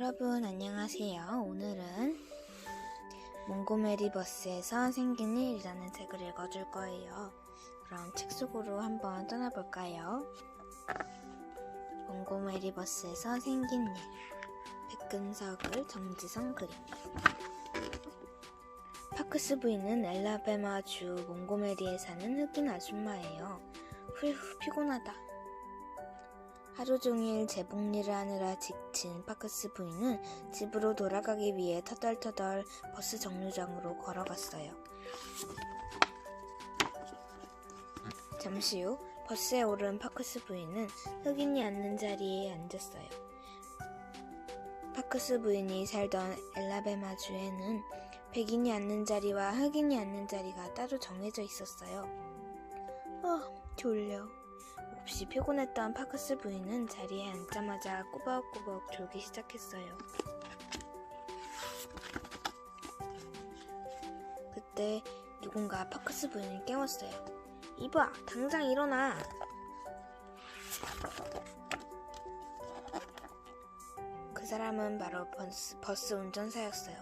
여러분 안녕하세요. 오늘은 몽고메리 버스에서 생긴 일이라는 책을 읽어줄 거예요. 그럼 책 속으로 한번 떠나볼까요? 몽고메리 버스에서 생긴 일 백근석을 정지성 그림 파크스 부인은 엘라베마주 몽고메리에 사는 흑인 아줌마예요. 훌후 피곤하다. 하루 종일 재봉 일을 하느라 지친 파크스 부인은 집으로 돌아가기 위해 터덜터덜 버스 정류장으로 걸어갔어요. 잠시 후 버스에 오른 파크스 부인은 흑인이 앉는 자리에 앉았어요. 파크스 부인이 살던 엘라베마주에는 백인이 앉는 자리와 흑인이 앉는 자리가 따로 정해져 있었어요. 어, 졸려. 몹시 피곤했던 파크스 부인은 자리에 앉자마자 꾸벅꾸벅 졸기 시작했어요. 그때 누군가 파크스 부인을 깨웠어요. 이봐, 당장 일어나! 그 사람은 바로 버스, 버스 운전사였어요.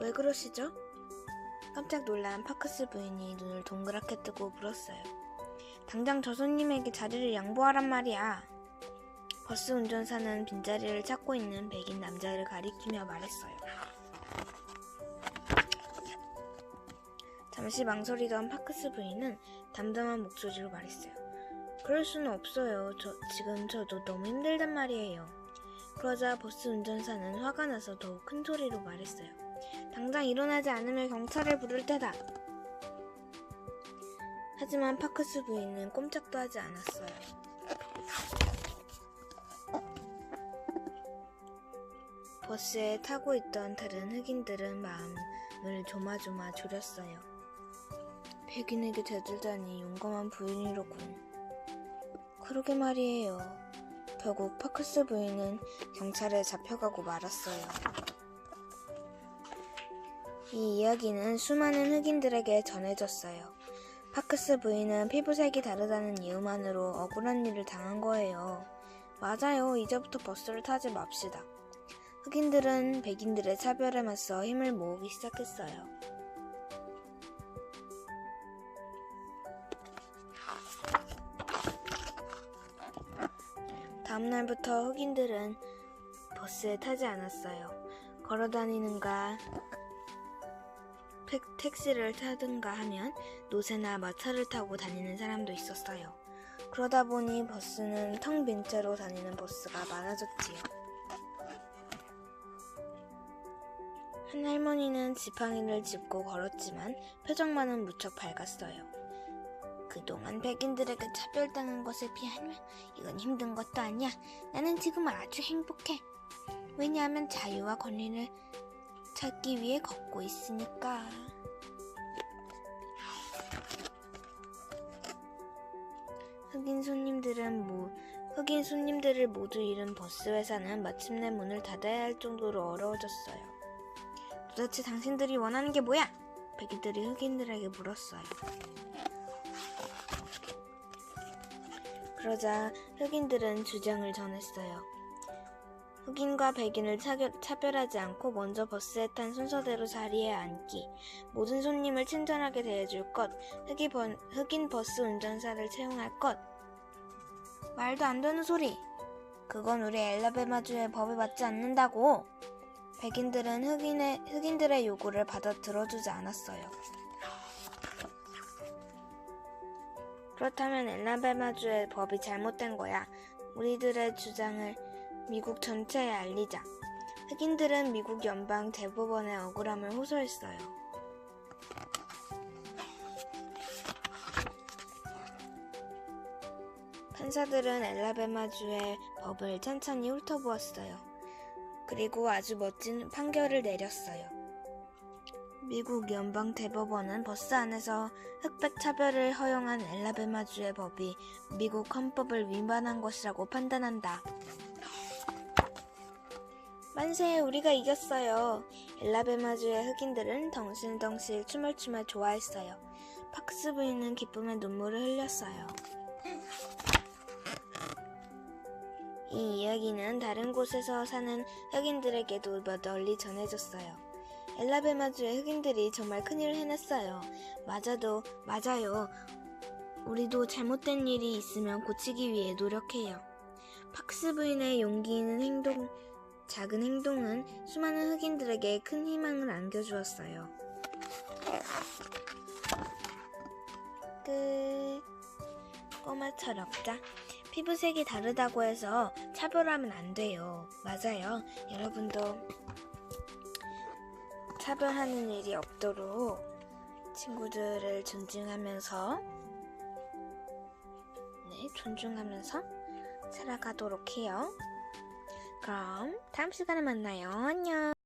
왜 그러시죠? 깜짝 놀란 파크스 부인이 눈을 동그랗게 뜨고 물었어요. 당장 저 손님에게 자리를 양보하란 말이야. 버스 운전사는 빈자리를 찾고 있는 백인 남자를 가리키며 말했어요. 잠시 망설이던 파크스 부인은 담담한 목소리로 말했어요. 그럴 수는 없어요. 저, 지금 저도 너무 힘들단 말이에요. 그러자 버스 운전사는 화가 나서 더욱 큰 소리로 말했어요. 당장 일어나지 않으면 경찰을 부를 테다. 하지만 파크스 부인은 꼼짝도 하지 않았어요. 버스에 타고 있던 다른 흑인들은 마음을 조마조마 졸였어요. 백인에게 대들다니 용감한 부인이로군. 그러게 말이에요. 결국 파크스 부인은 경찰에 잡혀가고 말았어요. 이 이야기는 수많은 흑인들에게 전해졌어요. 파크스 부인은 피부색이 다르다는 이유만으로 억울한 일을 당한 거예요. 맞아요. 이제부터 버스를 타지 맙시다. 흑인들은 백인들의 차별에 맞서 힘을 모으기 시작했어요. 다음날부터 흑인들은 버스에 타지 않았어요. 걸어 다니는가 택- 택시를 타든가 하면 노새나 마차를 타고 다니는 사람도 있었어요. 그러다 보니 버스는 텅 빈 채로 다니는 버스가 많아졌지요. 한 할머니는 지팡이를 짚고 걸었지만 표정만은 무척 밝았어요. 그동안 백인들에게 차별당한 것에 비하면 이건 힘든 것도 아니야. 나는 지금 아주 행복해. 왜냐하면 자유와 권리를 찾기 위해 걷고 있으니까. 흑인 손님들은 모, 흑인 손님들을 모두 잃은 버스 회사는 마침내 문을 닫아야 할 정도로 어려워졌어요. 도대체 당신들이 원하는 게 뭐야? 백인들이 흑인들에게 물었어요. 그러자 흑인들은 주장을 전했어요. 흑인과 백인을 차별, 차별하지 않고 먼저 버스에 탄 순서대로 자리에 앉기, 모든 손님을 친절하게 대해줄 것, 흑인 버스 운전사를 채용할 것. 말도 안 되는 소리. 그건 우리 엘라베마주의 법에 맞지 않는다고. 백인들은 흑인의, 흑인들의 요구를 받아 들어주지 않았어요. 그렇다면 엘라베마주의 법이 잘못된 거야. 우리들의 주장을 미국 전체에 알리자. 흑인들은 미국 연방 대법원의 억울함을 호소했어요. 판사들은 엘라베마주의 법을 천천히 훑어보았어요. 그리고 아주 멋진 판결을 내렸어요. 미국 연방 대법원은 버스 안에서 흑백 차별을 허용한 엘라베마주의 법이 미국 헌법을 위반한 것이라고 판단한다. 만세, 우리가 이겼어요. 엘라베마주의 흑인들은 덩실덩실 춤을 추며 좋아했어요. 팍스 부인은 기쁨의 눈물을 흘렸어요. 이 이야기는 다른 곳에서 사는 흑인들에게도 몇 널리 전해졌어요. 엘라베마주의 흑인들이 정말 큰일을 해냈어요. 맞아도, 맞아요. 우리도 잘못된 일이 있으면 고치기 위해 노력해요. 팍스 부인의 용기 있는 행동, 작은 행동은 수많은 흑인들에게 큰 희망을 안겨주었어요. 끝. 꼬마 철학자. 피부색이 다르다고 해서 차별하면 안 돼요. 맞아요. 여러분도 차별하는 일이 없도록 친구들을 존중하면서 네, 존중하면서 살아가도록 해요. 그럼 다음 시간에 만나요. 안녕.